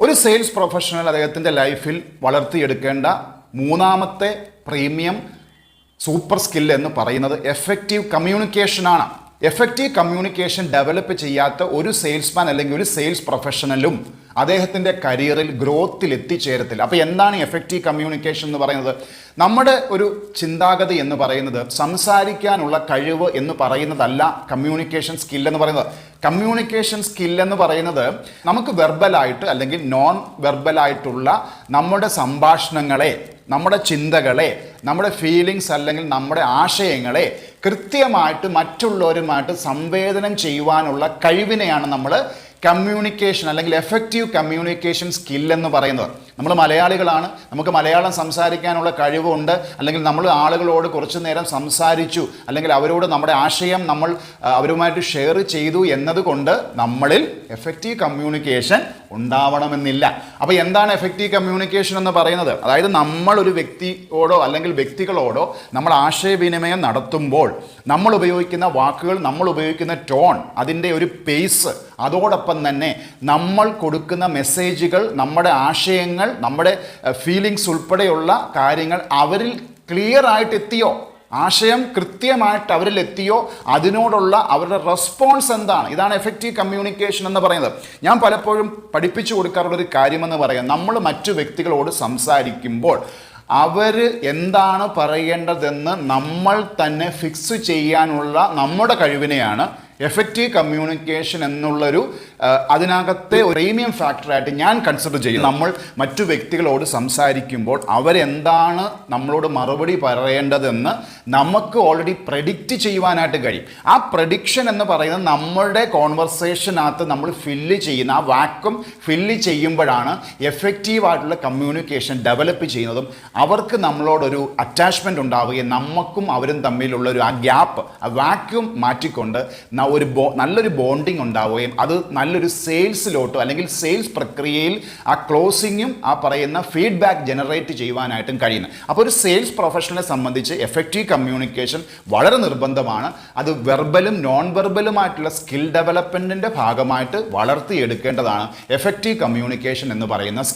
ഒരു sales professional അദ്ദേഹത്തിന്റെ ലൈഫിൽ വളർത്തിയെടുക്കേണ്ട മൂന്നാമത്തെ പ്രീമിയം സൂപ്പർ സ്കിൽ എന്ന് പറയുന്നത് എഫക്റ്റീവ് കമ്മ്യൂണിക്കേഷനാണ് എഫക്റ്റീവ് കമ്മ്യൂണിക്കേഷൻ ഡെവലപ്പ് ചെയ്യാത്ത ഒരു സെയിൽസ്മാൻ അല്ലെങ്കിൽ ഒരു സെയിൽസ് പ്രൊഫഷണലും അദ്ദേഹത്തിന്റെ കരിയറിൽ ഗ്രോത്തിൽ എത്തിച്ചേരത്തില്ല. അപ്പോൾ എന്താണ് എഫക്റ്റീവ് കമ്മ്യൂണിക്കേഷൻ എന്ന് പറയുന്നത്? നമ്മുടെ ഒരു ചിന്താഗതി എന്ന് പറയുന്നത് സംസാരിക്കാനുള്ള കഴിവ് എന്ന് പറയുന്നതല്ല കമ്മ്യൂണിക്കേഷൻ സ്കിൽ എന്ന് പറയുന്നത്. കമ്മ്യൂണിക്കേഷൻ സ്കിൽ എന്ന് പറയുന്നത് നമുക്ക് വെർബലായിട്ട് അല്ലെങ്കിൽ നോൺ വെർബലായിട്ടുള്ള നമ്മുടെ സംഭാഷണങ്ങളെ നമ്മുടെ ചിന്തകളെ നമ്മുടെ ഫീലിങ്സ് അല്ലെങ്കിൽ നമ്മുടെ ആശയങ്ങളെ കൃത്യമായിട്ട് മറ്റുള്ളവരുമായിട്ട് സംവേദനം ചെയ്യുവാനുള്ള കഴിവിനെയാണ് നമ്മൾ കമ്മ്യൂണിക്കേഷൻ അല്ലെങ്കിൽ എഫക്റ്റീവ് കമ്മ്യൂണിക്കേഷൻ സ്കിൽ എന്ന് നമ്മൾ മലയാളികളാണ്. നമുക്ക് മലയാളം സംസാരിക്കാനുള്ള കഴിവുണ്ട്. അല്ലെങ്കിൽ നമ്മൾ ആളുകളോട് കുറച്ചു നേരം സംസാരിച്ചു. അല്ലെങ്കിൽ അവരോട് നമ്മുടെ ആശയം നമ്മൾ അവരുമായിട്ട് ഷെയർ ചെയ്തു എന്നതുകൊണ്ട് നമ്മളിൽ എഫക്റ്റീവ് കമ്മ്യൂണിക്കേഷൻ ഉണ്ടാവണമെന്നില്ല. അപ്പോൾ എന്താണ് എഫക്റ്റീവ് കമ്മ്യൂണിക്കേഷൻ എന്ന് പറയുന്നത്? അതായത് നമ്മൾ ഒരു വ്യക്തിയോടോ അല്ലെങ്കിൽ വ്യക്തികളോടോ നമ്മൾ ആശയവിനിമയം നടത്തുമ്പോൾ നമ്മൾ ഉപയോഗിക്കുന്ന വാക്കുകൾ നമ്മൾ ഉപയോഗിക്കുന്ന ടോൺ അതിന്റെ ഒരു പേസ് അതോടൊപ്പം തന്നെ നമ്മൾ കൊടുക്കുന്ന മെസ്സേജുകൾ നമ്മുടെ ആശയങ്ങൾ നമ്മുടെ ഫീലിങ്സ് ഉൾപ്പെടെയുള്ള കാര്യങ്ങൾ അവരിൽ ക്ലിയർ ആയിട്ട് എത്തിയോ ആശയം കൃത്യമായിട്ട് അവരിൽ എത്തിയോ അതിനോടുള്ള അവരുടെ റെസ്പോൺസ് എന്താണ്? ഇതാണ് എഫക്റ്റീവ് കമ്മ്യൂണിക്കേഷൻ എന്ന് പറയുന്നത്. ഞാൻ പലപ്പോഴും പഠിപ്പിച്ചു കൊടുക്കാറുള്ള ഒരു കാര്യമെന്ന് പറയാം. നമ്മൾ മറ്റു വ്യക്തികളോട് സംസാരിക്കുമ്പോൾ അവർ എന്താണ് പറയേണ്ടതെന്ന് നമ്മൾ തന്നെ ഫിക്സ് ചെയ്യാനുള്ള നമ്മുടെ കഴിവിനെയാണ് എഫക്റ്റീവ് കമ്മ്യൂണിക്കേഷൻ എന്നുള്ളൊരു അതിനകത്തെ പ്രീമിയം ഫാക്ടറായിട്ട് ഞാൻ കൺസിഡർ ചെയ്യും. നമ്മൾ മറ്റു വ്യക്തികളോട് സംസാരിക്കുമ്പോൾ അവരെന്താണ് നമ്മളോട് മറുപടി പറയേണ്ടതെന്ന് നമുക്ക് ഓൾറെഡി പ്രഡിക്റ്റ് ചെയ്യുവാനായിട്ട് കഴിയും. ആ പ്രഡിക്ഷൻ എന്ന് പറയുന്നത് നമ്മളുടെ കോൺവെർസേഷനകത്ത് നമ്മൾ ഫില്ല് ചെയ്യുന്ന ആ വാക്കും ഫില്ല് ചെയ്യുമ്പോഴാണ് എഫക്റ്റീവായിട്ടുള്ള കമ്മ്യൂണിക്കേഷൻ ഡെവലപ്പ് ചെയ്യുന്നതും അവർക്ക് നമ്മളോടൊരു അറ്റാച്ച്മെന്റ് ഉണ്ടാവുകയും നമുക്കും അവരും തമ്മിലുള്ള ഒരു ആ ഗ്യാപ്പ് ആ വാക്യൂം മാറ്റിക്കൊണ്ട് ന- ഒരു ബോ നല്ലൊരു ബോണ്ടിങ് ഉണ്ടാവുകയും അത് നല്ലൊരു സെയിൽസിലോട്ടോ അല്ലെങ്കിൽ സെയിൽസ് പ്രക്രിയയിൽ ആ ക്ലോസിങ്ങും ആ പറയുന്ന ഫീഡ്ബാക്ക് ജനറേറ്റ് ചെയ്യുവാനായിട്ടും കഴിയുന്നത് അപ്പോൾ ഒരു സെയിൽസ് പ്രൊഫഷണലെ സംബന്ധിച്ച് എഫക്റ്റീവ് കമ്മ്യൂണിക്കേഷൻ വളരെ നിർബന്ധമാണ്. അത് വെർബലും നോൺ വെർബലുമായിട്ടുള്ള സ്കിൽ ഡെവലപ്മെന്റിന്റെ ഭാഗമായിട്ട് വളർത്തിയെടുക്കേണ്ടതാണ്. എഫക്റ്റീവ് കമ്മ്യൂണിക്കേഷൻ എന്ന് പറയുന്ന സ്കിൽ